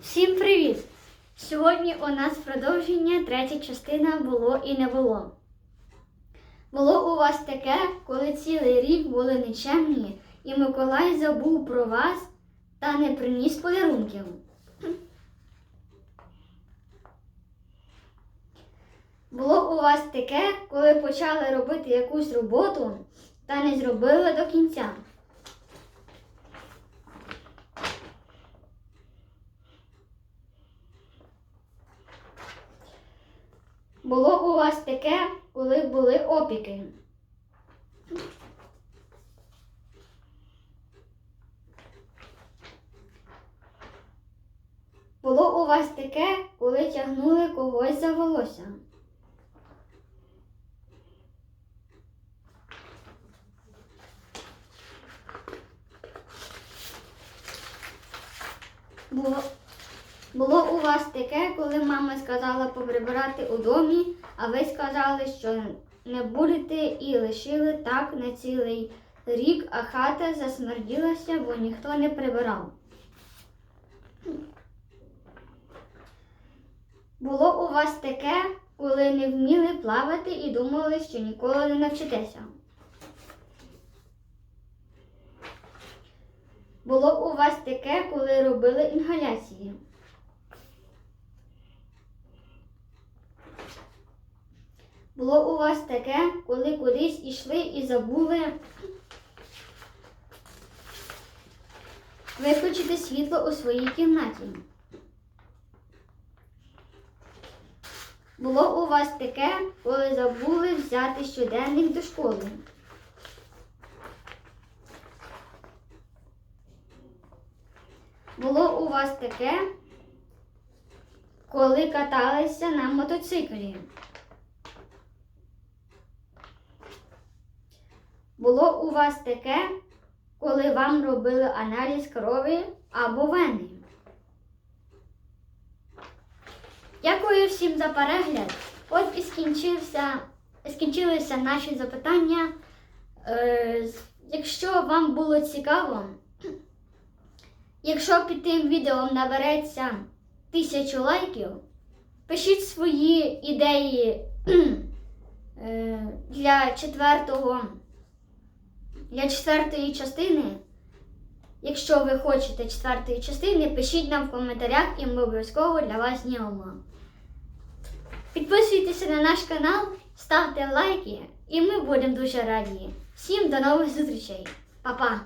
Всім привіт! Сьогодні у нас продовження, третя частина було і не було. Було у вас таке, коли цілий рік були нечемні, і Миколай забув про вас та не приніс подарунків. Було у вас таке, коли почали робити якусь роботу та не зробили до кінця. Було у вас таке, коли були опіки. Було у вас таке, коли тягнули когось за волосся. Було, було у вас таке, коли мама сказала поприбирати у домі, а ви сказали, що не будете і лишили так на цілий рік, а хата засмерділася, бо ніхто не прибирав. Було у вас таке, коли не вміли плавати і думали, що ніколи не навчитеся. Було у вас таке, коли робили інгаляції. Було у вас таке, коли кудись ішли і забули виключити світло у своїй кімнаті. Було у вас таке, коли забули взяти щоденник до школи. Було у вас таке, коли каталися на мотоциклі. Було у вас таке, коли вам робили аналіз крові або вени. Дякую всім за перегляд. От і скінчився, скінчилися наші запитання. Е, якщо вам було цікаво, якщо під тим відео набереться тисячу лайків, пишіть свої ідеї е, для четвертого для четвертої частини. Якщо ви хочете четвертої частини, пишіть нам в коментарях і ми обов'язково для вас знімемо. Підписуйтеся на наш канал, ставте лайки, і ми будемо дуже раді. Всім до нових зустрічей. Па-па!